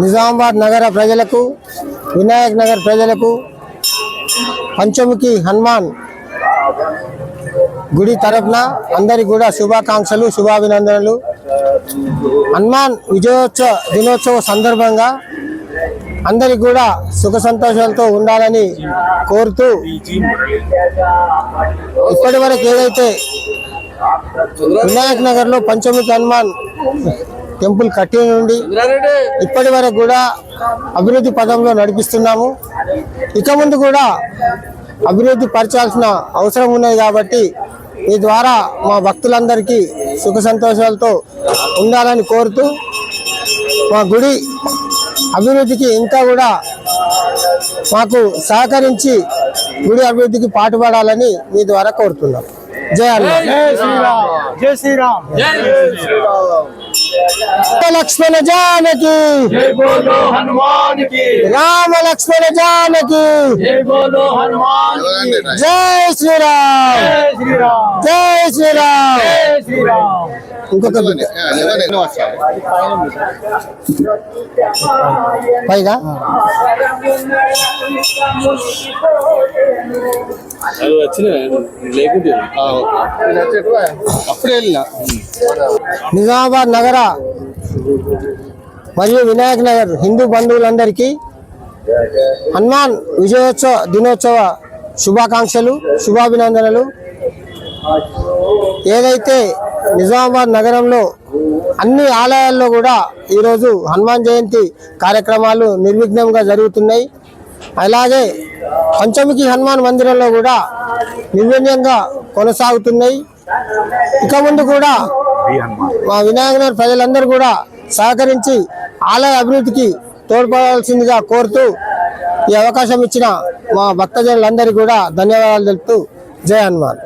నిజామాబాద్ నగర ప్రజలకు వినాయక్ నగర్ ప్రజలకు పంచముఖి హనుమాన్ గుడి తరపున అందరికి కూడా శుభాకాంక్షలు శుభాభినందనలు. హనుమాన్ విజయోత్సవ దినోత్సవ సందర్భంగా అందరికి కూడా సుఖ సంతోషాలతో ఉండాలని కోరుతూ ఇప్పటి వరకు ఏదైతే వినాయక్ నగర్లో పంచముఖి హనుమాన్ టెంపుల్ కట్టి నుండి ఇప్పటి వరకు కూడా అభివృద్ధి పదంలో నడిపిస్తున్నాము. ఇక ముందు కూడా అభివృద్ధి పరచాల్సిన అవసరం ఉన్నది కాబట్టి ఈ ద్వారా మా భక్తులందరికీ సుఖ సంతోషాలతో ఉండాలని కోరుతూ మా గుడి అభివృద్ధికి ఇంకా కూడా మాకు సహకరించి గుడి అభివృద్ధికి పాటుపడాలని మీ ద్వారా కోరుతున్నాం. జై అన్న జై శ్రీరామ్. లక్ష్మణ జానకి. రామ లక్ష్మణ జానకి. జై బోలో హనుమాన్ జై శ్రీరామ్. జై శ్రీరామ్ ఇంకొక పైగా? అప్పుడే నిజామాబాద్ నగర మరియు వినాయక్ నగర్ హిందూ బంధువులందరికీ హనుమాన్ విజయోత్సవ దినోత్సవ శుభాకాంక్షలు శుభాభినందనలు. ఏదైతే నిజామాబాద్ నగరంలో అన్ని ఆలయాల్లో కూడా ఈరోజు హనుమాన్ జయంతి కార్యక్రమాలు నిర్విఘ్నంగా జరుగుతున్నాయి. అలాగే పంచముఖి హనుమాన్ మందిరంలో కూడా నిర్విఘ్నంగా కొనసాగుతున్నాయి. ఇక ముందు కూడా మా వినాయకనగర్ ప్రజలందరూ కూడా సహకరించి ఆలయ అభివృద్ధికి తోడ్పడాల్సిందిగా కోరుతూ ఈ అవకాశం ఇచ్చిన మా భక్తజనులందరికీ కూడా ధన్యవాదాలు తెలుపుతూ జై హనుమాన్.